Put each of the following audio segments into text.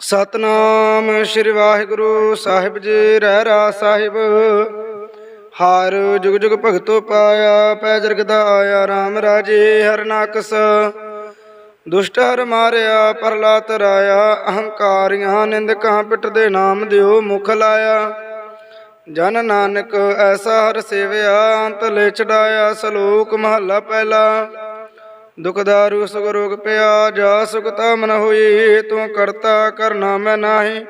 ਸਤਨਾਮ ਸ੍ਰੀ ਵਾਹਿਗੁਰੂ ਸਾਹਿਬ ਜੀ, ਰਹਿ ਰਾ ਸਾਹਿਬ। ਹਰ ਜੁਗ ਜੁਗ ਭਗਤੋ ਪਾਇਆ, ਪੈ ਜਰਗਦਾ ਆਇਆ RAM ਰਾਜੇ ਹਰ ਹਰਨਾਕਸ ਦੁਸ਼ਟ ਹਰ ਮਾਰਿਆ, ਪਰਲਾਤ ਰਾਇਆ, ਅਹੰਕਾਰੀਆਂ ਨਿੰਦਕਾਂ ਪਿੱਟ ਦੇ ਨਾਮ ਦਿਓ, ਮੁਖ ਲਾਇਆ। ਜਨ ਨਾਨਕ ਐਸਾ ਹਰ ਸੇਵਿਆ, ਅੰਤ ਲੈ ਚੜਾਇਆ, ਸਲੋਕ ਮਹੱਲਾ ਪਹਿਲਾ। ਦੁਖ ਦਾਰੂ ਸੁਖ ਰੋਗ ਪਿਆ, ਜਾ ਸੁਖਤਾ ਮਨ ਹੋਈ, ਤੂੰ ਕਰਤਾ ਕਰਨਾ ਮੈਂ ਨਾਹੀ।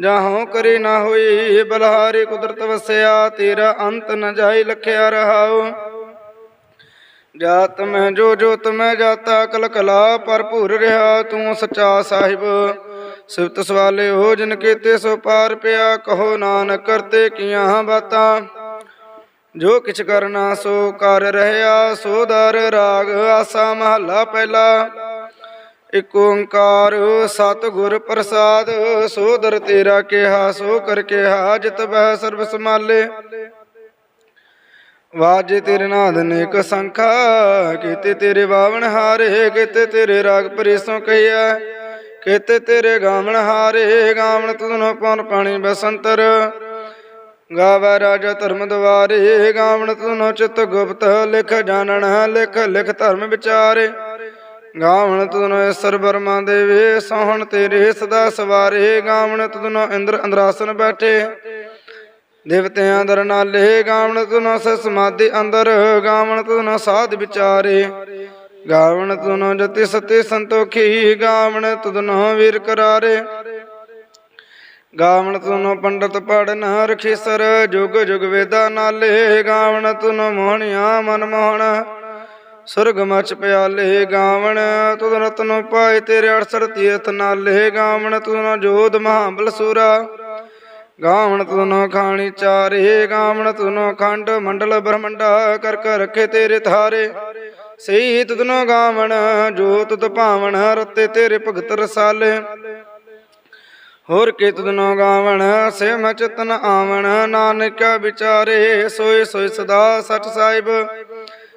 ਜਾਹੋਂ ਕਰੀ ਨਾ ਹੋਈ, ਬਲਹਾਰੀ ਕੁਦਰਤ ਵਸਿਆ, ਤੇਰਾ ਅੰਤ ਨ ਜਾਈ ਲਖਿਆ ਰਹਾਉ। ਜਾਤ ਮੈਂ ਜੋ ਜੋਤ ਮੈਂ ਜਾਤਾ ਕਲ ਕਲਾ ਭਰਪੂਰ ਰਿਹਾ, ਤੂੰ ਸੱਚਾ ਸਾਹਿਬ। ਸਿਫਤ ਸਵਾਲੇ ਹੋ ਜਿਨ ਕੀਤੇ ਸੋ ਪਾਰ ਪਿਆ, ਕਹੋ ਨਾਨਕ ਕਰਤੇ ਕੀਆਂ ਬਾਤਾਂ। ਜੋ ਕਿਛ ਕਰਨਾ ਸੋ ਕਰ ਰਹਿਆ, ਸੋ ਦਰ ਰਾਗ ਆਸਾ ਮਹੱਲਾ ਪਹਿਲਾ। ਇਕ ਓੰਕਾਰ ਸਤਿਗੁਰ ਪ੍ਰਸਾਦ, ਸੋ ਦਰ ਤੇਰਾ ਕਿਹਾ, ਸੋ ਕਰ ਕਿਹਾ, ਜਿਤ ਬਹਿ ਸਰਬ ਸਮਾਲੇ ਵਾਜੇ ਤੇਰੇ ਨਾਦ ਨੇਕ ਸੰਖਾ, ਕੀਤੇ ਤੇਰੇ ਬਾਵਣ ਹਾਰੇ, ਕੀਤੇ ਤੇਰੇ ਰਾਗ ਪਰੇਸੋਂ ਕਹੀਆ ਕੀਤੇ ਤੇਰੇ ਗਾਵਣ ਹਾਰੇ, ਗਾਵਣ ਤੁਧਨੋ ਪਉਨ ਪਾਣੀ ਬਸੰਤਰ। ਗਾਵੈ ਰਾਜਾ ਧਰਮ ਦਵਾਰੇ ਗਾਵਣ ਤੁਨੋ ਚਿਤ ਗੁਪਤ, ਲਿਖ ਜਾਣਨ, ਲਿਖ ਲਿਖ ਧਰਮ ਵਿਚਾਰੇ। ਗਾਵਣ ਤੁਨੋ ਈਸਰ ਬਰਮਾ ਦੇਵੇ, ਸੋਹਣ ਤੇਰੇ ਸਦਾ ਸਵਾਰੇ ਗਾਵਣ ਤੁਨੋ ਇੰਦਰ ਅੰਦਰਾਸਨ ਬੈਠੇ। ਦੇਵਤਿਆਂ ਦਰ ਨਾਲੇ ਗਾਵਣ ਤੁਨੋ ਸ ਸਮਾਧੀ ਅੰਦਰ ਗਾਵਣ ਤੁਨੋ ਸਾਧ ਵਿਚਾਰੇ। ਗਾਵਣ ਤੁਨੋ ਜਤੀ ਸਤੀ ਸੰਤੋਖੀ ਗਾਵਣ ਤੁਨੋ ਵੀਰ ਕਰਾਰੇ। ਗਾਵਣ ਤੁਨੋ ਪੰਡਤ ਪੜਨ ਰਖੀਸਰ ਜੁਗ ਜੁਗ ਵੇਦਾ ਨਾਲੇ, ਗਾਵਣ ਤੁਨੋ ਮੋਹਣਿਆ ਮਨ ਮੋਹਣ। ਸੁਰਗ ਮਚ ਪਿਆਲੇ ਗਾਵਣ, ਤੁਧ ਰਤਨੋ ਪਾਏ ਤੇਰੇ 68 ਤੀਰਥ ਨਾਲੇ, ਗਾਵਣ ਤੁਨੋ ਜੋਧ ਮਹਾਬਲ ਸੂਰਾ। ਗਾਵਣ ਤੁਨੋ ਖਾਣੀ ਚਾਰੇ, ਗਾਵਣ ਤੁਨੋ ਖੰਡ ਮੰਡਲ ਬ੍ਰਹਮੰਡਾ, ਕਰ ਕਰ ਰੱਖੇ ਤੇਰੇ ਥਾਰੇ। ਸਹੀ ਤੁਧਨੋ ਗਾਵਣ, ਜੋ ਤੁਧ ਭਾਵਣ ਰਤੇ ਤੇਰੇ ਭਗਤ ਰਸਾਲੇ। ਹੋਰ ਕੀ ਤੁਧਨੋ ਗਾਵਣ ਸੇ ਚਿਤਨ ਆਵਣ, ਨਾਨਕ ਵਿਚਾਰੇ, ਸੋਏ ਸੋਏ ਸਦਾ ਸਚ ਸਾਹਿਬ।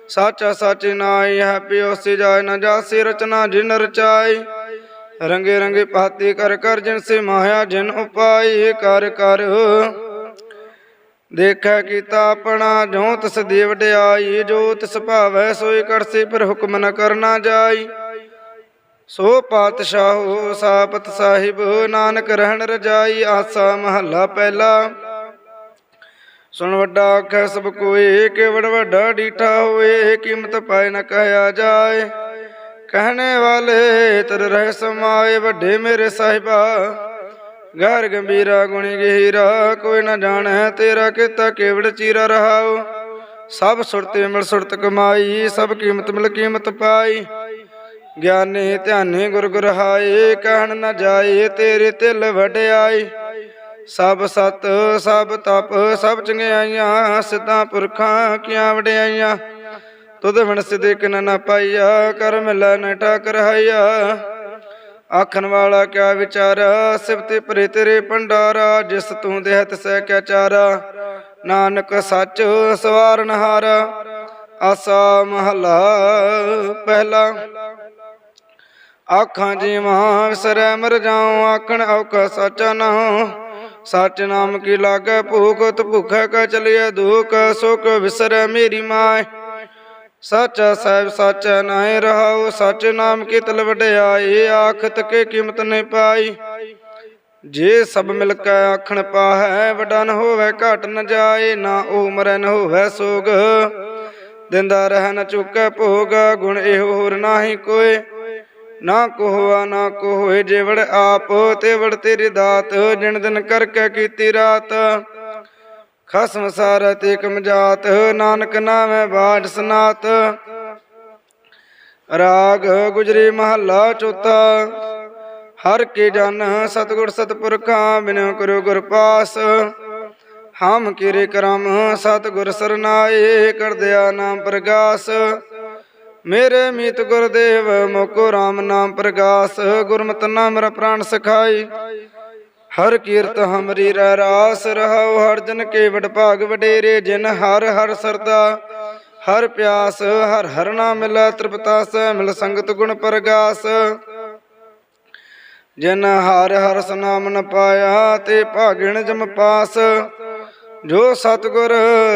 ਸਾਚਾ ਸਚ ਨਾਈ ਹੈ ਪਿਓਸੀ ਜਾਏ ਨ ਜਾਸੀ ਰਚਨਾ ਜਿਨ ਰਚਾਈ। ਰੰਗੇ ਰੰਗੇ ਪਾਤੀ ਕਰ ਕਰ ਜਿਨ ਸੇ ਮਾਇਆ ਜਿਨ ਉਪਾਈ ਕਰ ਕਰ। ਦੇਖੈ ਕੀਤਾ ਆਪਣਾ, ਜੋ ਤਿਸ ਦੀ ਵਡਿਆਈ ਜੋ ਤਿਸ ਭਾਵੈ ਸੋਈ ਕਰਸੀ ਪਰ ਹੁਕਮ ਨ ਕਰਨਾ ਜਾਈ। ਸੋ ਪਾਤਸ਼ਾਹੋ ਸਾਪਤ ਸਾਹਿਬ, ਨਾਨਕ ਰਹਿਣ ਰਜਾਈ, ਆਸਾ ਮਹੱਲਾ ਪਹਿਲਾ। ਸੁਣ ਵੱਡਾ ਆਖੈ, ਸਭ ਕੋਏ ਕੇਵੜ ਵੱਡਾ ਡੀਠਾ ਹੋਏ, ਕੀਮਤ ਪਾਏ ਨ ਕਹਿਆ ਜਾਏ। ਕਹਨੇ ਵਾਲੇ ਤਰ ਰਹਿ ਸਮਾਏ, ਵੱਡੇ ਮੇਰੇ ਸਾਹਿਬਾ। ਗਹਿਰ ਗੰਭੀਰਾ, ਗੁਣੀ ਗਹੀਰਾ, ਕੋਈ ਨ ਜਾਣੈ ਤੇਰਾ ਕੀਤਾ ਕੇਵੜ ਚੀਰਾ ਰਹਾਓ ਸਭ ਸੁਰਤੇ ਮਿਲ ਸੁਰਤ ਕਮਾਈ, ਸਭ ਕੀਮਤ ਮਿਲ ਕੀਮਤ ਪਾਈ। ਗਿਆਨੀ ਧਿਆਨੀ ਗੁਰ ਗੁਰ ਹਾਏ, ਕਹਿਣ ਨਾ ਜਾਏ, ਤੇਰੇ ਤਿਲ ਵਡਿਆਈ ਸਭ ਸਤ, ਸਭ ਤਪ, ਸਭ ਚੰਗਿਆਈਆਂ, ਸਿੱਧਾਂ ਪੁਰਖਾਂ ਕੀਆਂ ਵਡਿਆਈਆਂ। ਤੁਧ ਵਣ ਸਿਦੇ ਕਿਨ ਪਾਈਆ ਕਰ ਮਿਲੈ ਨ ਠਾਕ ਰਹਾਈਆ ਆਖਣ ਵਾਲਾ ਕਿਆ ਵਿਚਾਰਾ, ਸਿਫਤੇ ਪਰੇ ਤੇਰੇ ਭੰਡਾਰਾ, ਜਿਸ ਤੂੰ ਦੇਹਤ ਸਹਿ ਕਿਆ ਚਾਰਾ। ਨਾਨਕ ਸੱਚ ਸਵਾਰਨ ਹਾਰਾ, ਆਸਾ ਮਹਲਾ ਪਹਿਲਾ। ਆਖਾਂ ਜੀ ਜੀਵਾਂ ਵਿਸਰੈ ਮਰ ਜਾਉ, ਆਖਣ ਔਕਾ ਸਾਚਾ ਨਾਉ ਸੱਚ ਨਾਮ ਕੀ ਲਾਗੈ ਭੂਖ, ਤ ਭੁਖੈ ਕਾ ਚਲਿਐ ਦੁਖ, ਸੁਖ ਵਿਸਰੈ ਮੇਰੀ ਮਾਇ ਸੱਚਾ ਸਾਹਿਬ ਸੱਚਾ ਨਾਇ ਰਹਾਉ, ਸੱਚ ਨਾਮ ਕੀ ਤਲ ਵਡਿਆਈ, ਆਖਤ ਕੇ ਕੀਮਤ ਨਹੀਂ ਪਾਈ। ਜੇ ਸਭ ਮਿਲ ਕੇ ਆਖਣ ਪਾਹੈ ਵਡਾ ਨ ਹੋਵੇ ਘਟ ਨ ਜਾਏ, ਨਾ ਉਹ ਨ ਹੋਵੇ ਸੋਗ। ਦਿੰਦਾ ਰਹਿ ਨ ਚੁੱਕੈ ਭੋਗ, ਗੁਣ ਇਹੋ ਹੋਰ ਨਾਹੀ ਕੋਏ। ਨਾ ਕੋਹਾ ਨਾ ਕੋਹੇ ਜੇ ਆਪ ਤੇ ਤੇਰੀ ਦਾਤ, ਜਿਣ ਦਿਨ ਕਰਕੇ ਕੀਤੀ ਰਾਤ। ਖਸਮ ਸਾਰਾ ਤੇ ਕਮਜਾਤ ਨਾਨਕ ਨਾਮੈ ਬਾਜ ਸਨਾਤ। ਰਾਗ ਗੁਜਰੀ ਮਹੱਲਾ ਚੌਥਾ, ਹਰ ਕੇ ਜਨ ਸਤਗੁਰ ਸਤਪੁਰਖਾਂ ਬਿਨੋ ਕਰੋ ਗੁਰ ਪਾਸ। ਹਮ ਕੀਰੇ ਕਰਮ ਸਤਗੁਰ ਸਰਨਾਏ ਕਰਦਿਆ ਨਾਮ ਪ੍ਰਗਾਸ। ਮੇਰੇ ਮੀਤ ਗੁਰਦੇਵ, ਮੋਕੋ RAM ਨਾਮ ਪ੍ਰਗਾਸ, ਗੁਰਮਤਿ ਨਾਮ ਮੇਰਾ ਪ੍ਰਾਨ ਸਖਾਈ। ਹਰ ਕੀਰਤ ਹਮਰੀ ਰਹਿ ਰਾਸ, ਰਹਾਉ ਹਰ ਜਨ ਕੇ ਵਡ ਭਾਗ ਵਡੇਰੇ, ਜਿਨ ਹਰ ਹਰ ਸਰਦਾ। ਹਰ ਪਿਆਸ, ਹਰ ਹਰ ਨਾਮ ਮਿਲੈ ਤ੍ਰਿਪਤਾਸ ਮਿਲ ਸੰਗਤ ਗੁਣ ਪ੍ਰਗਾਸ। ਜਿਨ ਹਰ ਹਰ ਸਨਾਮ ਨ ਪਾਇਆ, ਤੇ ਭਾਗਿਣ ਜਮ ਪਾਸ। ਜੋ ਸਤਗੁਰ,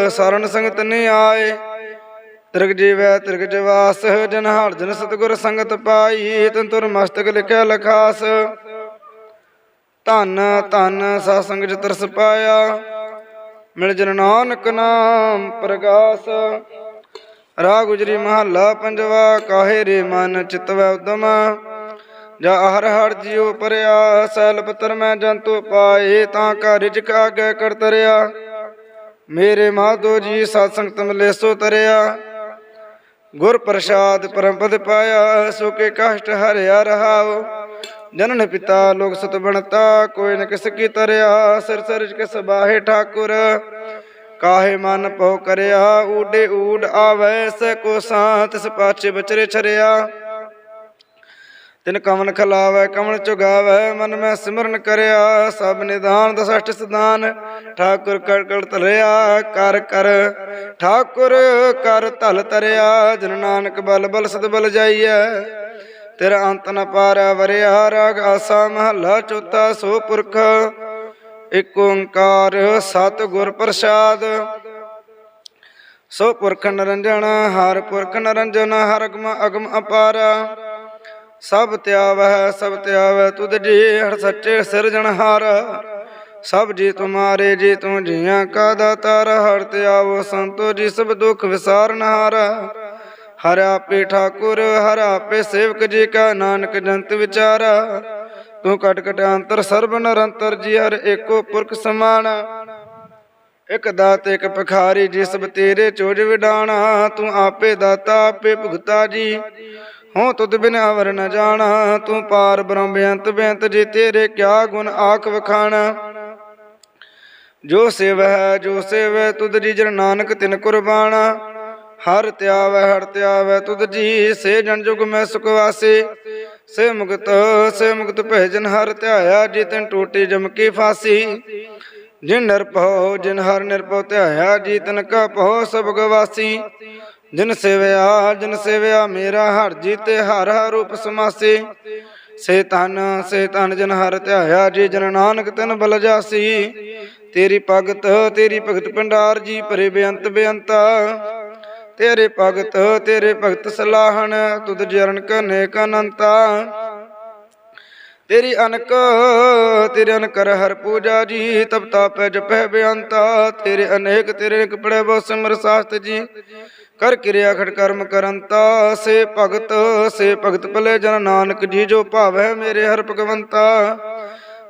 ਸਰਨ ਸੰਗਤ ਨੀ ਆਏ ਤਿਰਗ ਜੀਵੈ ਤਿਰਗ ਜਵਾਸ, ਜਨ ਹਰ ਜਨ ਸਤਗੁਰ ਸੰਗਤ ਪਾਈ, ਤਨ ਤੁਰ ਮਸਤਕ ਲਿਖਿਆ ਲਖਾਸ। ਧੰਨ ਧੰਨ ਸਾ ਸੰਗ ਚ ਤਰਸ ਪਾਇਆ, ਮਿਲ ਜਨ ਨਾਨਕ ਨਾਮ ਪ੍ਰਗਾਸ। ਰਾਗ ਗੁਜਰੀ ਮਹੱਲਾ ਪੰਜਵਾ, ਕਾਹੇ ਰੇ ਮਨ ਚਿਤਵੈ ਉਦਮ? ਜਾ ਹਰ ਹਰ ਜੀਉ ਪਰਿਆ, ਸੈਲ ਪਤਰ ਮੈਂ ਜੰਤੂ ਪਾਏ, ਤਾਂ ਕਾ ਰਿਜਕ ਆਗੇ ਕਰ ਮੇਰੇ ਮਾਧੋ ਜੀ ਸਤ ਸੰਗਤ ਮਿਲੇ ਸੋ ਤਰਿਆ। ਗੁਰ ਪ੍ਰਸਾਦ ਪਰਮ ਪਦ ਪਾਇਆ ਸੋ ਕੇ ਕਸ਼ਟ ਹਰਿਆ ਰਹਾਉ ਜਨਨ ਪਿਤਾ ਲੋਕ ਸਤ ਬਣਤਾ, ਕੋਈ ਨ ਕਿਸ ਕੀ ਤਰਿਆ, ਸਿਰ ਸਿਰ ਕਿਸ ਬਾਹੇ ਠਾਕੁਰ। ਕਾਹੇ ਮਨ ਪਉ ਕਰਿਆ, ਊਡੇ ਊਡ ਆਵੈ, ਸ ਕੋ ਸਾਤ ਤਿਸ ਬਚਰੇ ਛਰਿਆ। ਤਿਨ ਕਮਨ ਖਲਾਵੈ, ਕਮਨ ਚੁਗਾਵੈ, ਮਨ ਮੈਂ ਸਿਮਰਨ ਕਰਿਆ, ਸਭ ਨਿਦਾਨ ਦਸਸ਼ਟ ਸਦਾਨ ਠਾਕੁਰ ਕਰ ਕਰ ਤਰਿਆ ਕਰ ਕਰ, ਠਾਕੁਰ ਕਰ ਧਲ ਤਰਿਆ ਜਨ ਨਾਨਕ ਬਲ ਬਲ ਸਦ ਬਲ ਜਾਈਐ। ਤੇਰਾ ਅੰਤ ਨ ਪਾਰਾ ਵਰਿਆ, ਰਾਗ ਆਸਾ ਮਹੱਲਾ ਚੌਥਾ, ਸੋ ਪੁਰਖ, ਇਕ ਓੰਕਾਰ ਸਤ ਗੁਰ ਪ੍ਰਸਾਦ। ਸੋ ਪੁਰਖ ਨਰੰਜਨ, ਹਰ ਪੁਰਖ ਨਰੰਜਨ, ਹਰ ਅਗਮ ਅਗਮ ਅਪਾਰਾ। ਸਭ ਤਿਆਵੈ ਸਭ ਤਿਆਵੈ ਤੁਧ ਜੀ, ਹਰ ਸੱਚੇ ਸਿਰਜਣਹਾਰ ਸਭ ਜੀ ਤੁਮਾਰੇ, ਜੀ ਤੂੰ ਜੀਆਂ ਕਾ ਦਾਤਾਰ, ਹਰ ਤਿਆਵੋ ਸੰਤੋ ਜੀ, ਸਭ ਦੁਖ ਵਿਸਾਰਨਹਾਰ ਹਰ। ਆਪੇ ਠਾਕੁਰ, ਹਰ ਆਪੇ ਸੇਵਕ ਜੀ ਕਾ ਨਾਨਕ ਜੰਤ ਵਿਚਾਰਾ। ਤੂੰ ਕਟਕਟ ਅੰਤਰ, ਸਰਬ ਨਿਰੰਤਰ ਜੀ, ਹਰ ਏਕੋ ਪੁਰਖ ਸਮਾਨ। ਇਕ ਦਾਤ, ਇਕ ਭਖਾਰੀ ਜੀ, ਸਭ ਤੇਰੇ ਚੋਜ ਵਿਡਾਣਾ। ਤੂੰ ਆਪੇ ਦਾਤਾ, ਆਪੇ ਭੁਗਤਾ ਜੀ। ਹਉ ਤੁਧ ਬਿਨ ਅਵਰ ਨ ਜਾਣਾ, ਤੂੰ ਪਾਰ ਬ੍ਰਹਮ ਬੇਅੰਤ ਬੇਅੰਤ ਜੀ, ਤੇਰੇ ਕਿਆ ਗੁਣ ਆਖ ਵਖਾਣਾ। ਜੋ ਸੇਵੈ ਜੋ ਸੇਵੈ, ਤੁਧ ਜੀ ਜਨ ਨਾਨਕ ਤਿਨ ਕੁਰਬਾਨਾ ਹਰ ਤਿਆਵੈ ਹਰ ਤਿਆਵੈ, ਤੁਧ ਜੀ ਸੇ ਜਨ ਜੁਗ ਮੈਂ ਸੁਖ ਵਾਸੇ। ਸੇ ਮੁਕਤ ਸੇ ਮੁਕਤ ਭੇਜਨ ਹਰ ਧਿਆਇਆ, ਜੀ ਤਨ ਟੂਟੀ ਜਮ ਕੀ ਫਾਸੀ। ਜਿਨ ਨਿਰਭਉ, ਜਿਨ ਹਰ ਨਿਰਭਉ ਧਿਆਇਆ, ਜੀ ਤਨ ਕਾ ਭਉ ਸਭ ਗਵਾਸੀ। ਜਿਨ ਸੇਵਿਆ ਜਿਨ ਸੇਵਿਆ ਮੇਰਾ ਹਰ ਜੀ ਤੇ ਹਰ ਹਰ ਰੂਪ ਸਮਾਸੀ। ਸੇ ਤਨ ਸੇ ਤਨ ਜਨ ਹਰ ਧਿਆਇਆ, ਜੀ ਜਨ ਨਾਨਕ ਤਨ ਬਲ ਜਾਸੀ। ਤੇਰੀ ਭਗਤ ਤੇਰੀ ਭਗਤ ਭੰਡਾਰ, ਜੀ ਭਰੇ ਬੇਅੰਤ ਬੇਅੰਤਾ। ਤੇਰੇ ਭਗਤ ਤੇਰੇ ਭਗਤ ਸਲਾਹਣ, ਤੁਧ ਜਰਨ ਕਨੇਕ ਅਨੰਤਾ। ਤੇਰੀ ਅਨਕ, ਤੇਰੇ ਅਨਕਰ ਹਰ ਪੂਜਾ ਜੀ ਤਬ ਤਾਪੈ ਜਪੈ ਬੇਅੰਤਾ। ਤੇਰੇ ਅਨੇਕ ਤੇਰੇ ਅਨੇਕ ਪੜੈ ਬਹੁ ਸਿਮਰ ਸਾਸਤ ਜੀ। ਕਰ ਕਿਰਿਆ ਖੜ ਕਰਮ ਕਰੰਤਾ ਸੇ ਭਗਤ ਸੇ ਭਗਤ ਭਲੇ ਜਨ ਨਾਨਕ ਜੀ ਜੋ ਭਾਵੈ ਮੇਰੇ ਹਰ ਭਗਵੰਤਾ।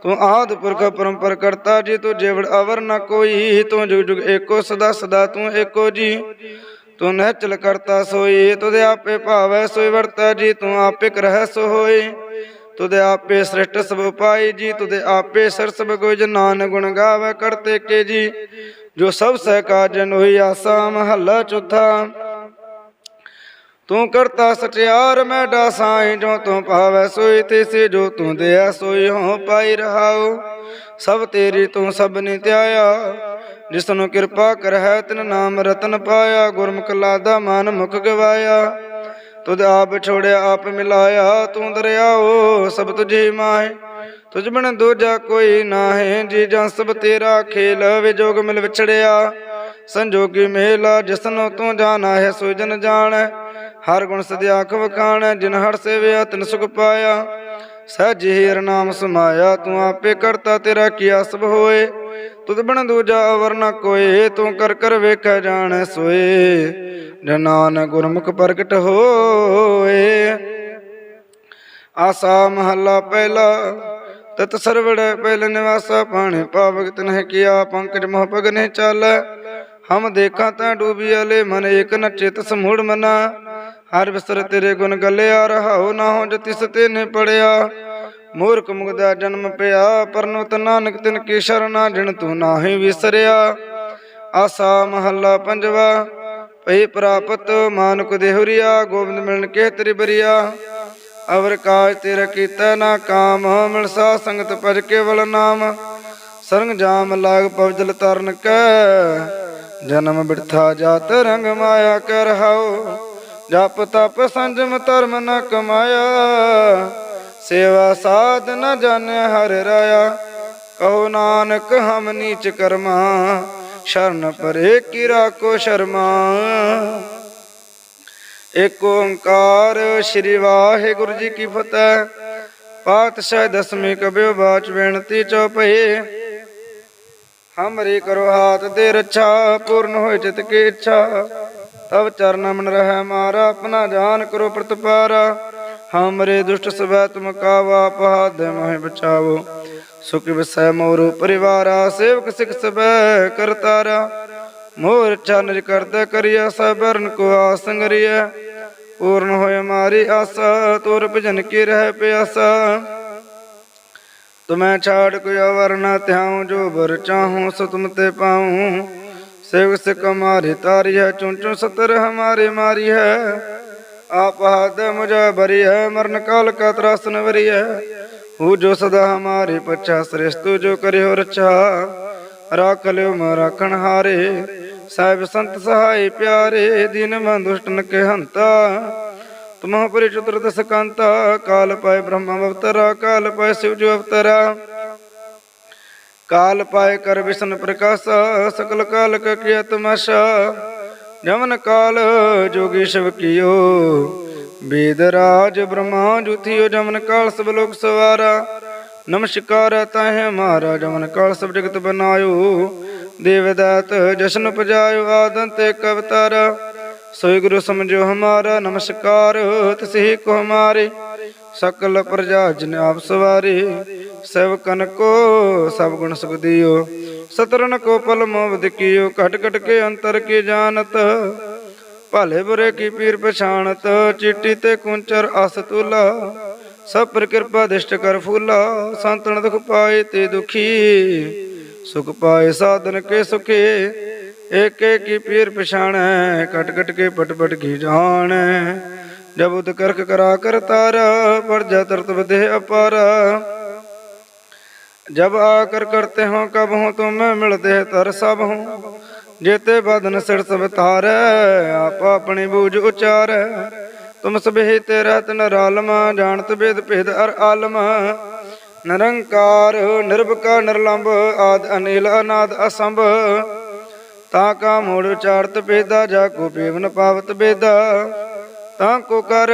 ਤੂੰ ਆਦ ਪੁਰਖ ਪਰੰਪਰ ਕਰਤਾ, ਜੀ ਤੂੰ ਜੇਵੜ ਅਵਰ ਨ ਕੋਈ, ਤੂੰ ਜੁਗ ਜੁਗ ਏਕੋ ਸਦਾ ਸਦਾ ਤੂੰ ਏਕੋ ਜੀ। ਤੂੰ ਨਹਿਚਲ ਕਰਤਾ ਸੋਈ, ਤੁਧ ਆਪੇ ਭਾਵੈ ਸੋਈ ਵਰਤਾ ਜੀ, ਤੂੰ ਆਪੇ ਕਰਹਿ ਸੋ ਹੋਈ ਤੁਧ ਆਪੇ ਸ੍ਰਿਸ਼ਟ ਸਭ ਪਾਈ ਜੀ, ਤੁਧ ਆਪੇ ਸਰ ਸਭ ਕੋਈ ਜਨਾਨ ਗੁਣ ਗਾਵੇ ਕਰਤੇ ਕੇ ਜੀ। ਜੋ ਸਭ ਸਹਿ ਕਾਜਨ ਹੋਈ ਆਸਾ ਮਹੱਲਾ ਚੌਥਾ। ਤੂੰ ਕਰਤਾ ਸਚਿਆਰ ਮੈਡਾ ਸਾਈਂ ਜੋ ਤੂੰ ਭਾਵੈ ਸੋਈ ਤੇ ਜੋ ਤੂੰ ਦਿਆ ਸੋਈ, ਹੋ ਪਾਈ ਰਹਾਉ। ਸਭ ਤੇਰੀ ਤੂੰ ਸਭ ਨੇ ਧਿਆਇਆ, ਜਿਸ ਨੂੰ ਕਿਰਪਾ ਕਰਹਿ, ਤਿਨ ਨਾਮ ਰਤਨ ਪਾਇਆ। ਗੁਰਮੁਖ ਲਾਦਾ ਮਨ ਮੁਖ ਗਵਾਇਆ, ਤੁਧ ਆਪ ਛੋੜਿਆ, ਆਪ ਮਿਲਾਇਆ, ਤੂੰ ਦਰਿਆਓ, ਸਭ ਤੁਝੇ ਮਾਹੇ। ਤੁਝ ਬਿਨ ਦੂਜਾ ਕੋਈ ਨਾਹੀ, ਜੀ ਜਾਂ ਸਭ ਤੇਰਾ ਖੇਲ ਵਿਜੋਗ ਮਿਲ ਵਿਛੜਿਆ। ਸੰਜੋਗੀ ਮੇਲਾ, ਜਿਸਨੋ ਤੂੰ ਜਾਣਾ ਹੈ ਸੋ ਜਨ ਜਾਣੈ। ਹਰ ਗੁਣ ਸਦਿ ਆਖ ਵਖਾਣੈ ਜਿਨ ਹਰ ਸੇਵਿਆ, ਤਿਨ ਸੁਖ ਪਾਇਆ। ਸਹਿਜ ਹੀਰ ਨਾਮ ਸਮਾਇਆ, ਤੂੰ ਆਪੇ ਕਰਤਾ, ਤੇਰਾ ਕੀਆ ਸਭ ਹੋਏ। ਤੁਧ ਬਿਨ ਦੂਜਾ ਅਵਰ ਨ ਕੋਏ, ਤੂੰ ਕਰ ਕਰ ਵੇਖੈ ਜਾਣੈ ਸੋਏ। ਜਨਾਨ ਗੁਰਮੁਖ ਪ੍ਰਗਟ ਹੋਏ। ਆਸਾ ਮਹੱਲਾ ਪਹਿਲਾ ਤਤ ਸਰਵੜ ਪਹਿਲ ਨਿਵਾਸਾ ਪਾਣੀ ਪਾਵਕ ਤਨਹਿ ਕੀਆ, ਪੰਕਜ ਮੋਹ ਪਗਨੇ ਚਾਲੈ। ਹਮ ਦੇਖਾਂ ਤਾਂ ਡੂਬੀ ਅਲੇ, ਮਨ ਏਕ ਨ ਚਿਤ ਸਮੂੜ ਮਨਾ। ਹਰ ਵਿਸਰ ਤੇਰੇ ਗੁਣ ਗੱਲਿਆ, ਰਹਾਉ ਨਾ ਹੋ ਜਤਿਸ ਤੇਨੇ ਪੜਿਆ ਮੂਰਖ ਮੁਗਦਾ ਜਨਮ ਪਿਆ ਪਰਨੁ ਨਾਨਕ ਤਿਨ ਕੀ ਸ਼ਰਨਾ ਜਿਣ ਤੂੰ ਨਾਹੀ ਵਿਸਰਿਆ। ਆਸਾ ਮਹੱਲਾ ਪੰਜਵਾ, ਭਈ ਪ੍ਰਾਪਤ ਮਾਨੁਕ ਦੇਹੁਰੀਆ, ਗੋਬਿੰਦ ਮਿਲਣ ਕੇ ਤੇਰੀ ਬਰੀਆ ਅਵਰ ਕਾਜ ਤੇਰਾ ਕੀਤਾ ਨਾ ਕਾਮ ਮਿਲ ਸਾ ਸੰਗਤ ਭਜ ਕੇਵਲ ਨਾਮ। ਸਰੰਗ ਜਾਮ ਲਾਗ ਪਵਜਲ ਤਰਨ ਕੈ। ਜਨਮ ਬਿਰਥਾ ਜਾਤ ਰੰਗ ਮਾਇਆ ਕਰ ਹਉ। ਜਪ ਤਪ ਸੰਜਮ ਧਰਮ ਨ ਕਮਾਇਆ। ਸੇਵਾ ਸਾਧ ਨ ਜਾਣਿ ਹਰਿ ਰਾਇਆ। ਕਹੋ ਨਾਨਕ ਹਮ ਨੀਚ ਕਰਮਾ। ਸ਼ਰਨ ਪਰੇ ਕਿਰਾ ਕੋ ਸ਼ਰਮਾ। ਏਕ ਓੰਕਾਰ ਸ੍ਰੀ ਵਾਹਿਗੁਰੂ ਜੀ ਕੀ ਫਤਿਹ। ਪਾਤਸ਼ਾਹ ਦਸਵੀਂ ਕਬਿਓ ਬਾਚ ਬੇਨਤੀ ਚਉਪਈ ਹਮਰੀ ਕਰੋ ਹਾਥ ਦੇ ਰੱਛਾ, ਪੂਰਨ ਹੋਏ ਚਿਤ ਕੀ ਇੱਛਾ। ਤਬ ਚਰਨ ਮਨ ਰਹਿ ਮਾਰਾ, ਆਪਣਾ ਜਾਨ ਕਰੋ ਪ੍ਰਤਪਾਰਾ। ਹਮਰੇ ਦੁਸ਼ਟ ਸਵੈ ਤੁਮ ਕਾਵਾ, ਪਹਾਦ ਮਹਿ ਬਚਾਵੋ। ਸੁਖ ਵਿਸੈ ਮੋਰ ਪਰਿਵਾਰਾ, ਸੇਵਕ ਸਿਖ ਸਬੈ ਕਰਤਾਰਾ। ਮੋਰ ਚਨਜ ਕਰਦਾ ਕਰਿਆ ਸਬਰਨ ਕੋ ਆਸੰਗਰਿਆ ਪੂਰਨ ਹੋਏ ਮਾਰੀ ਆਸਾ ਤੁਰ ਭਜਨ ਕੀ ਰਹਿ ਪਿਆਸਾ। ਤੁਮੈ ਛਾੜ ਕੋਈ ਅਵਰ ਨ ਧਿਆਉ, ਜੋ ਬਰ ਚਾਹੂੰ ਸੋ ਤੁਮ ਤੇ ਪਾਉ। ਸੇਵ ਸਿਕ ਮਾਰੇ ਤਾਰੀ ਹੈ ਚੁੰ ਸਤਰ ਹਮਾਰੇ ਮਾਰੀ ਹੈ। ਆਪ ਹਦ ਮੁਝੇ ਬਰੀ ਹੈ, ਮਰਨ ਕਾਲ ਕਾ ਤਰਾਸਨ ਵਰੀ ਹੈ। ਹੂ ਜੋ ਸਦਾ ਹਮਾਰੇ ਪਛਾ, ਸ੍ਰੇਸ਼ਟ ਜੋ ਕਰਿਓ ਰਛਾ। ਰਾਖ ਲਿਓ ਮ ਰਾਖਣ ਹਾਰੇ ਸਾਹਿਬ ਸੰਤ ਸਹਾਈ ਪਿਆਰੇ, ਦੀਨ ਮਨ ਕੇ ਹੰਤਾ ਤੁਮਹ ਪਰਿ ਚਤੁਰਦਸ ਕਾਂਤਾ, ਕਾਲ ਪਾਏ ਬ੍ਰਹਮ ਅਵਤਰਾ, ਕਾਲ ਪਾਏ ਸਿਵ ਜੋ ਅਵਤਰਾ। ਕਾਲ ਪਾਏ ਕਰ ਵਿਸ਼ਨ ਪ੍ਰਕਾਸ਼, ਸਕਲ ਕਾਲ ਕ ਕੀਆ ਤਮਾਸ਼ਾ। ਜਮਨ ਕਾਲ ਜੋਗੀ ਸ਼ਿਵ ਕੀਓ। ਵੇਦ ਰਾਜ ਬ੍ਰਹਮਾ ਜੁਥਿਓ ਜਮਨ ਕਾਲ ਸਭ ਲੋਕ ਸਵਾਰਾ। ਨਮਸਕਾਰ ਤਾਹੇ ਮਹਾਰਾਜ, ਜਮਨ ਕਾਲ ਸਭ ਜਗਤ ਬਨਾਇਓ। ਦੇਵਦਾਤ ਜਸ਼ਨ ਪਜਾਇਓ ਆਦੰਤ ਤੇ ਅਵਤਾਰ ਸੋਈ ਗੁਰੂ ਸਮਝੋ ਹਮਾਰਾ, ਨਮਸਕਾਰ ਤਸੇ ਕੋ ਹਮਾਰੇ। ਸਕਲ ਪ੍ਰਜਾ ਜਨ ਆਪ ਸਵਾਰੇ ਸੇਵਕਨ ਕੋ, ਸਭ ਗੁਣ ਸੁਖ ਦਿਓ। ਸਤਰਨ ਕੋ ਪਲ ਮੋਵਦ ਕੀਓ, ਘਟ ਘਟ ਕੇ ਅੰਤਰ ਕੀ ਜਾਣਤ। ਭਲੇ ਬੁਰੇ ਕੀ ਪੀਰ ਪਛਾਣਤ, ਚਿੱਟੀ ਤੇ ਕੁੰਚਰ ਅਸ ਤੁਲਾ। ਸਭ ਪਰ ਕਿਰਪਾ ਦਿਸ਼ਟ ਕਰ ਫੂਲਾ, ਸੰਤਨ ਦੁਖ ਪਾਏ ਤੇ ਦੁਖੀ। ਸੁਖ ਪਾਏ ਸਾਧਨ ਕੇ ਸੁਖੇ, ਏਕ ਏਕ ਕੀ ਪੀਰ ਪਛਾਣੈ ਕਟ ਕਟ ਕੇ ਪਟ ਪਟ ਕੀ ਜਾਣੈ। ਜਬ ਉਦ ਕਰਖ ਕਰਾ ਕਰ ਤਾਰ ਪਰ ਜਾ ਤਰਤ ਵਧੇ ਅਪਾਰ। ਜਬ ਆਕਰ ਕਰਤੇ ਹੋ ਕਬ ਹੋ ਤੁਮ ਮਿਲਦੇ ਤਰ ਸਭ ਹੋ ਜੇਤੇ ਬਦਨ ਸਿਰ ਸਭ ਤਾਰੈ ਆਪ ਆਪਣੀ ਬੂਝ ਉਚਾਰੈ। ਤੁਮ ਸਭੇ ਤੇ ਰਤਨ ਰਾਲਮ, ਜਾਣਤ ਬੇਦ ਭੇਦ ਅਰ ਆਲਮ। ਨਿਰੰਕਾਰ ਨਿਰਭਕਾ ਨਿਰਲੰਭ ਆਦ ਅਨਿਲ, ਅਨਾਦ ਅਸੰਭ। ਤਾ ਕਾ ਮੂੜ ਉਚਾਰਤ ਪੇਦਾ ਜਾ ਕੋ ਪੇਵਨ ਪਾਵਤ ਬੇਦਾ। ਤਾ ਕੋ ਕਰ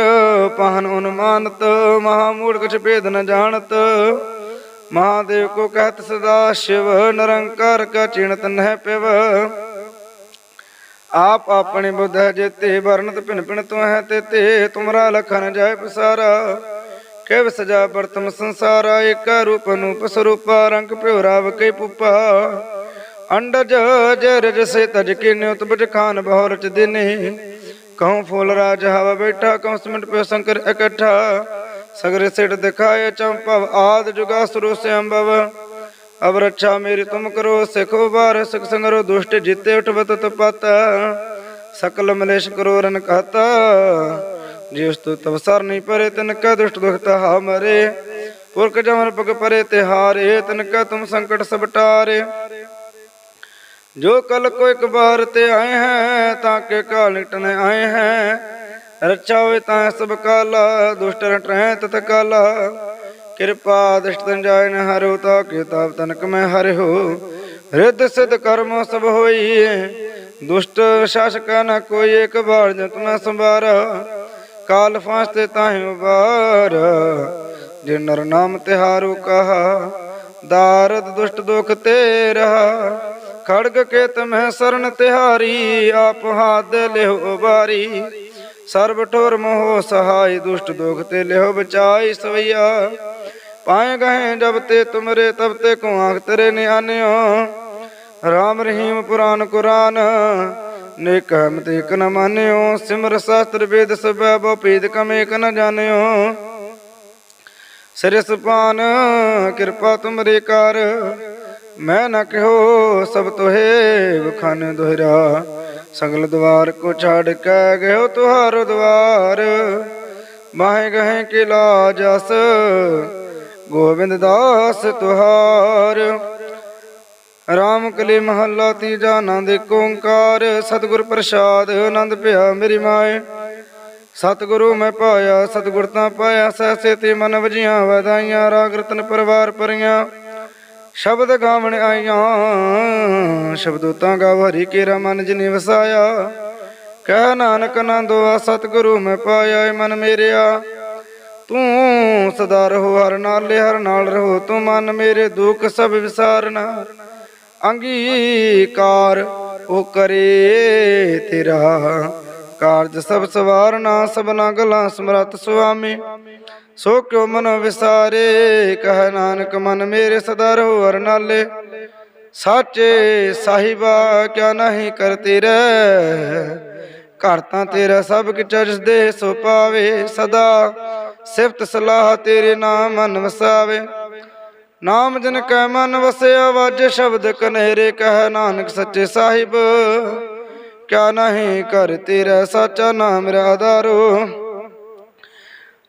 ਪਹਨ ਉਨਮਾਨਤ, ਮਹਾ ਮੂੜ ਕਛ ਭੇਦ ਨ ਜਾਣਤ। ਮਹਾਦੇਵ ਕੋ ਕਹਤ ਸਦਾ ਸ਼ਿਵ, ਨਿਰੰਕਾਰ ਕਾ ਚਿਣਤ ਨਹਿ ਪਿਵ। ਆਪ ਆਪਣੇ ਬੁੱਧ ਜਿਤੇ, ਵਰਣਤ ਭਿਨ ਭਿਨ ਤੋ ਹੈ ਤੇ ਤੇ ਤੁਮਰਾ ਲਖਨ ਜੈ ਪਸਾਰਾ। ਕਿਵ ਸਜਾ ਪ੍ਰਤਮ ਸੰਸਾਰਾ ਏਕ ਰੂਪ ਨੂੰ ਸਰੂਪਾ ਰੰਗ ਪਿਉ ਰਾਵ ਕੇ ਪੁਪਾ। ਅੰਡਜ ਜਰਜ ਸੇ ਤਜ ਕੇ ਨਿਉਤ ਬਜ ਖਾਨ ਬਹੁ ਰਚ ਦਿਨੇ। ਕਹੂੰ ਫੂਲ ਰਾਜ ਹਵਾ ਬੈਠਾ ਕਹੂੰ ਸਿਮਟ ਪਿਓ ਸ਼ੰਕਰ ਇਕੱਠਾ। ਸਗਰ ਸਿਟ ਦਿਖਾਏ ਚੰਪਵ ਆਦ ਜੁਗਾ ਸੁਰੂ ਸੇ ਅੰਬਵ ਅਬ ਰੱਛਾ ਮੇਰੀ ਤੁਮ ਕਰੋ, ਸਿਖੋ ਬਾਰ ਸਿਖ ਸੰਗਰੋ ਦੁਸ਼ਟ ਜਿਤੇ ਉਠਵਤ ਤਪਤ ਸਕਲ ਮਲੇਸ਼ ਕਰੋ ਰਨ ਕਹਤਾ। ਜਿਸ ਤੋ ਤਵਸਰ ਨਹੀਂ ਪਰੇ, ਤਨ ਕਾ ਦੁਸ਼ਟ ਦੁਖ ਹਾ ਮਰੇ। ਪੁਰਖ ਜਮਨ ਪਗ ਪਰੇ ਤੇ ਹਾਰੇ, ਤਨ ਕਾ ਤੁਮ ਸੰਕਟ ਸਭ ਟਾਰੇ। ਜੋ ਕਲ ਕੋ ਇੱਕ ਬਾਰ ਤੇ ਆਏ ਹੈ, ਤਾਂ ਕੇ ਕਾਲ ਨਿਟਨ ਆਏ ਹੈ। ਰਚਾ ਹੋਏ ਤਾਂ ਸਭ ਕਾਲਾ, ਦੁਸ਼ਟ ਰਟੈ ਤਤ ਕਾਲਾ। ਕਿਰਪਾ ਦ੍ਰਿਸ਼ਟ ਤਨ ਜਾਇ ਹਰੋ, ਤਾ ਕੇ ਤਾਪ ਤਨਕ ਮੈਂ ਹਰਿਓ। ਰਿੱਧ ਸਿਧ ਕਰਮ ਸਭ ਹੋਈ, ਦੁਸ਼ਟ ਸ਼ਾਸਕ ਨ ਕੋਈ, ਇੱਕ ਬਾਰ ਜਤ ਨ ਸੰਭਾਰ। ਕਾਲ ਫਾਂਸ ਤੇ ਤਾਹਿ ਉਬਾਰ। ਜੇ ਨਰ ਨਾਮ ਤਿਹਾਰੂ ਕਹਾ, ਦਾਰਦ ਦੁਸ਼ਟ ਦੁਖ ਤੇ ਰਹਾ ਖੜਗ ਕੇ ਤਮਹਿ ਸਰਨ ਤਿਹਾਰੀ, ਆਪ ਹਾਥ ਲਿਓ ਬਾਰੀ ਸਰਬ ਠੋਰ ਮੋਹ ਸਹਾਈ, ਦੁਸ਼ਟ ਦੁਖ ਤੇ ਲਿਓ ਬਚਾਈ ਸਵਈਆ। ਪਾਏ ਗਏ ਜਬ ਤੇ ਤੁਮਰੇ, ਤਬ ਤੇ ਕੋ ਆਖ ਤੇਰੇ ਨਿਆਨਿਓ ਰਾਮ ਰਹੀਮ ਪੁਰਾਨ ਕੁਰਾਨ ਨੇਕ ਹਮਤ ਇਕ ਨ ਮਾਨਿਓ, ਸਿਮਰ ਸ਼ਾਸਤਰ ਵੇਦ ਸਭੈ ਬੋ ਪੀਦ ਕਮ ਇਕ ਨ ਜਾਣਿਓ। ਸਿਰ ਸੁਪਾਨ ਕਿਰਪਾ ਤੁਮਰੇ ਕਰ, ਮੈਂ ਨ ਕਿਹੋ ਸਭ ਤੋਹੇ ਵਖਾਨ ਦੁਹਰਾ। ਸਗਲ ਦਵਾਰ ਕੋ ਛਾੜ ਕੇ ਗਇਓ ਤੁਹਾਰ ਦਵਾਰ। ਮਾਹੇ ਗਹੇ ਕਿ ਲਾਜਸ ਗੋਬਿੰਦ ਦਾਸ ਤੁਹਾਰ। ਰਾਮ ਕਲੀ ਮਹੱਲਾ ਤੀਜਾ ਆਨੰਦ ਏਕ ਓੰਕਾਰ, ਸਤਿਗੁਰ ਪ੍ਰਸਾਦ, ਆਨੰਦ ਭਿਆ ਮੇਰੀ ਮਾਏ। ਸਤਿਗੁਰੂ ਮੈਂ ਪਾਇਆ, ਸਤਿਗੁਰ ਤਾਂ ਪਾਇਆ ਸੈਸੇ ਤੇ ਮਨ ਵਜੀਆਂ ਵਧਾਈਆਂ ਰਾਗ ਰਤਨ ਪਰਿਵਾਰ ਪਰੀਆਂ। ਸ਼ਬਦ ਗਾਵਣ ਆਈਆਂ, ਸ਼ਬਦੋ ਤਾਂ ਗਾਵ ਹਰੀ ਕੇਰਾ ਮਨ ਜਿਨੇ ਵਸਾਇਆ। ਕਹਿ ਨਾਨਕ ਨੰਦੋ ਸਤਿਗੁਰੂ ਮੈਂ ਪਾਇਆ ਏ ਮਨ ਮੇਰਿਆ। ਤੂੰ ਸਦਾ ਰਹੋ ਹਰ ਨਾਲੇ, ਹਰ ਨਾਲ ਰਹੋ, ਤੂੰ ਮਨ ਮੇਰੇ ਦੁੱਖ ਸਭ ਵਿਸਾਰਨਾ। ਅੰਗੀਕਾਰ ਉਹ ਕਰੇ ਤੇਰਾ। ਕਾਰਜ ਸਭ ਸਵਾਰਨਾ, ਸਭਨਾ ਗਲਾਂ ਸਮਰਤ ਸੁਆਮੀ। ਸੋ ਕਿਉ ਮਨ ਵਿਸਾਰੇ, ਕਹਿ ਨਾਨਕ ਮਨ ਮੇਰੇ ਸਦਾ ਰਹੋ ਹਰ ਨਾਲੇ ਸਾਚੇ ਸਾਹਿਬਾ, ਕਿਆ ਨਹੀਂ ਕਰਤੀ ਰਹਿ। ਘਰ ਤਾਂ ਤੇਰਾ ਸਭ ਕਿ ਚਰਜ ਦੇ ਸੋ ਪਾਵੇ ਸਦਾ। ਸਿਫਤ ਸਲਾਹ ਤੇਰੇ ਨਾਮ ਮਨ ਵਸਾਵੇ। ਨਾਮ ਜਿਨ ਕੈ ਮਨ ਵਸਿਆ, ਵਾਜੇ ਸ਼ਬਦ ਕਨਹਿਰੇ ਕਹਿ ਨਾਨਕ ਸੱਚੇ ਸਾਹਿਬ। ਕਿਆ ਨਹੀਂ ਕਰ ਤੇਰਾ ਸਾਚਾ ਨਾਮ ਮੇਰਾ ਆਧਾਰੋ।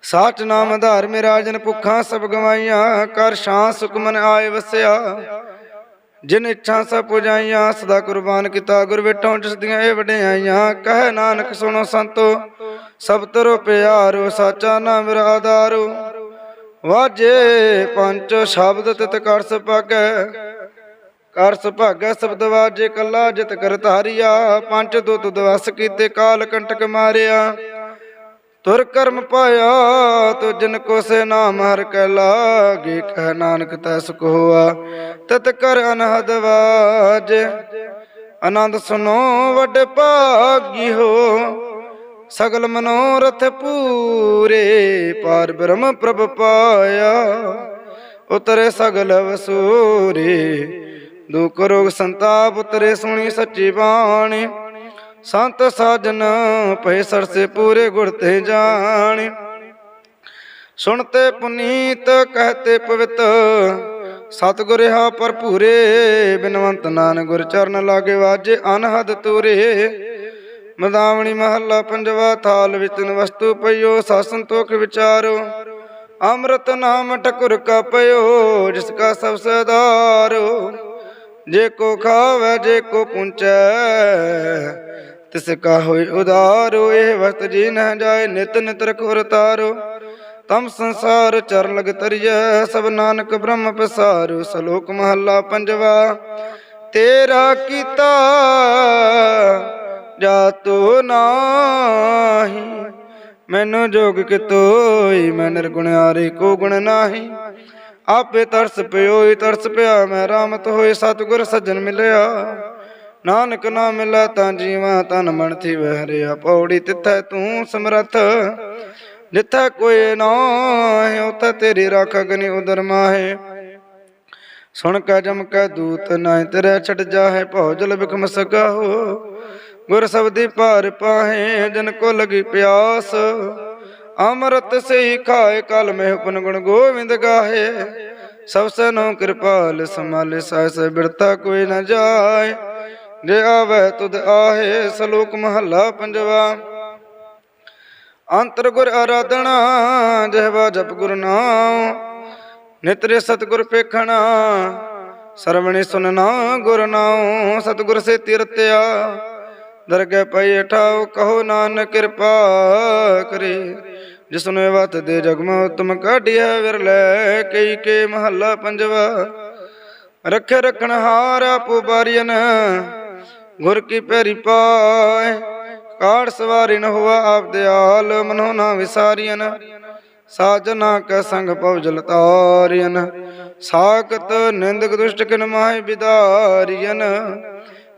ਸਾਚ ਨਾਮ ਆਧਾਰ ਮੇਰਾ ਜਨ ਭੁੱਖਾਂ ਸਭ ਗਵਾਈਆਂ, ਕਰ ਸ਼ਾਂ ਸੁਖਮਨ ਆਏ ਵਸਿਆ। ਜਿਨ ਇੱਛਾ ਸਭ ਪੁਜਾਈਆਂ, ਸਦਾ ਕੁਰਬਾਨ ਕੀਤਾ ਗੁਰ ਵੇਟੋਂ ਜਿਸ ਦੀਆਂ ਇਹ ਵਡਿਆਈਆਂ ਕਹਿ ਨਾਨਕ ਸੁਣੋ ਸੰਤੋ, ਸਭ ਤਰੋ ਪਿਆਰੋ, ਸਾਚਾ ਨਾਮ ਮੇਰਾ ਆਧਾਰੋ। ਵਾਜੇ ਪੰਜ ਸ਼ਬਦ ਤਿਤ ਕਰਸ ਸੁਭਾਗੈ ਕਰਸ ਸੁਭਾਗੈ ਸ਼ਬਦ ਵਾਜੇ ਕੱਲਾ ਜਿਤ ਕਰ ਧਾਰਿਆ। ਪੰਜ ਦੁੱਤ ਦਵਸ ਕੀਤੇ ਕਾਲ ਕੰਟਕ ਮਾਰਿਆ। ਤੁਰ ਕਰਮ ਪਾਇਆ ਤੋ ਜਿਨ ਕੋ ਸੇ ਨਾਮ ਹਰ ਕੈ ਲਾਗੇ, ਕਹਿ ਨਾਨਕ ਤੈਸ ਕੋ ਹੋਆ। ਤਤ ਕਰ ਅਨਹਦ ਵਾਜ। ਆਨੰਦ ਸੁਨੋ ਵੱਡ ਭਾਗੀ ਹੋ। ਸਗਲ ਮਨੋਰਥ ਪੂਰੇ ਪਾਰ ਬ੍ਰਹਮ ਪ੍ਰਭ ਪਾਇਆ। ਉਤਰੇ ਸਗਲ ਵਸੂਰੇ, ਦੁਖ ਰੋਗ ਸੰਤਾਪ ਉਤਰੇ ਸੁਣੀ ਸੱਚੀ ਬਾਣੀ। ਸੰਤ ਸਾਜਨ ਭਏ ਸਰਸੇ ਪੂਰੇ ਗੁਰ ਤੇ ਜਾਣੀ। ਸੁਣਤੇ ਪੁਨੀਤ, ਕਹਤੇ ਪਵਿੱਤ, ਸਤਿਗੁਰ ਹਾ ਭਰਪੂਰੇ। ਬਿਨਵੰਤ ਨਾਨਕ ਗੁਰ ਚਰਨ ਲਾਗੇ ਵਾਜੇ, ਅਨਹਦ ਤੂਰੇ। ਮਦਾਵਣੀ ਮਹੱਲਾ ਪੰਜਵਾ ਥਾਲ ਵਿਚਨ ਵਸਤੂ ਪਈਓ, ਸਾਸਨ ਤੋਖ ਵਿਚਾਰੋ। ਅੰਮ੍ਰਿਤ ਨਾਮ ਠਕੁਰ ਕਾ ਪਇਓ ਜਿਸ ਕਾ ਸਭ ਸਦਾਰੋ। ਜੇ ਕੋ ਖਾਵੇ, ਜੇ ਕੋ ਪੁੰਚੈ ਤਿਸ ਕਾ ਹੋਇ ਉਦਾਰੋ। ਇਹ ਵਸਤ ਜੀ ਨ ਜਾਏ, ਨਿਤ ਨਿਤ ਰਖੁਰ ਤਾਰੋ ਤਮ ਸੰਸਾਰ ਚਰ ਲਗ ਤਰੀਐ, ਸਭ ਨਾਨਕ ਬ੍ਰਹਮ ਪਸਾਰੋ। ਸਲੋਕ ਮਹੱਲਾ ਪੰਜਵਾ, ਤੇਰਾ ਕੀਤਾ ਤੂੰ ਨਾਹੀ, ਮੈਨੂੰ ਜੋਗ ਕਿਤੋਈ, ਮੈਂ ਨਿਰਗੁਣਿਆਰੇ ਕੋ ਗੁਣ ਨਾਹੀ। ਆਪੇ ਤਰਸ ਪਿਓਈ, ਤਰਸ ਪਿਆ, ਮੈਂ ਰਾਮਤ ਹੋਏ, ਸਤਿਗੁਰ ਸੱਜਣ ਮਿਲਿਆ। ਨਾਨਕ ਨਾ ਮਿਲਾ ਤਾਂ ਜੀਵਾਂ, ਤਨ ਮਨ ਥੀ ਵਹਿਰਿਆ, ਪੌੜੀ ਤਿੱਥੈ ਤੂੰ ਸਮਰਥ। ਜਿੱਥੈ ਕੋਈ ਨਾ ਹੈ ਉਥੇ ਤੇਰੀ ਰੱਖ ਅਗਨੀ ਉਦਰ ਮਾਹੇ। ਸੁਣ ਕੈ ਜਮ ਕੈ ਦੂਤ ਨਾ ਤੇਰੇ ਛਟ ਜਾਹੇ ਭੌਜਲ ਬਿਖਮ ਸਕਾ ਹੋ ਗੁਰ ਸਬਦੀ ਭਾਰ ਪਾਹੇ ਜਨ ਕੋ ਲਗੀ ਪਿਆਸ। ਅੰਮ੍ਰਿਤ ਸਹੀ ਖਾਏ ਕਲ ਮੈਂ ਉਪਨ ਗੁਣ ਗੋਵਿੰਦ ਗਾਹੇ। ਸਭ ਸਨੋ ਕਿਰਪਾਲ ਸਮਾਲੇ ਸਾਇ ਬਿਰਤਾ ਕੋਈ ਨ ਜਾਏ। ਜੇ ਆਵੇ ਤੁਧ ਆਹੇ ਸਲੋਕ ਮਹੱਲਾ ਪੰਜਵਾ। ਅੰਤਰ ਗੁਰ ਆਰਾਧਣਾ ਜਿਹਵਾ ਜਪ ਗੁਰ ਨਾਮ ਨਿਤਰੇ ਸਤਗੁਰ ਪੇਖਣਾ, ਸਰਵਣੇ ਸੁਨਣਾ ਗੁਰ ਨਾਮ ਸਤਗੁਰ ਸੇ ਤਿਰਤਿਆ ਦਰਗਹਿ ਪਈ ਠਾਉ, ਕਹੋ ਨਾਨਕ ਕਿਰਪਾ ਕਰੇ। ਜਿਸਨੇ ਨੂੰ ਇਹ ਵਤ ਦੇ ਜਗਮਾ ਉਤਮ ਕਾਢਿਆ, ਵਿਰਲੇ ਕਈ ਕੇ ਮਹੱਲਾ ਪੰਜਵਾ। ਰੱਖੇ ਰਖਣ ਹਾਰ ਆਪੋ ਬਾਰੀਨ ਗੁਰ ਕੀ ਪੈਰੀ ਪਾਏ। ਕਾੜ ਸਵਾਰੀ ਨ ਹੋਆ ਆਪ ਦਿਆਲ ਮਨੋ ਨਾ ਵਿਸਾਰੀਨ ਸਾਜਨਾ ਕੈ ਸੰਗ ਪਉ ਜਲ ਤਾਰੀਨ ਸਾਖਤ ਨਿੰਦਕ ਦੁਸ਼ਟ ਕਿਨ ਮਾਹਿ ਬਿਦਾਰੀਨ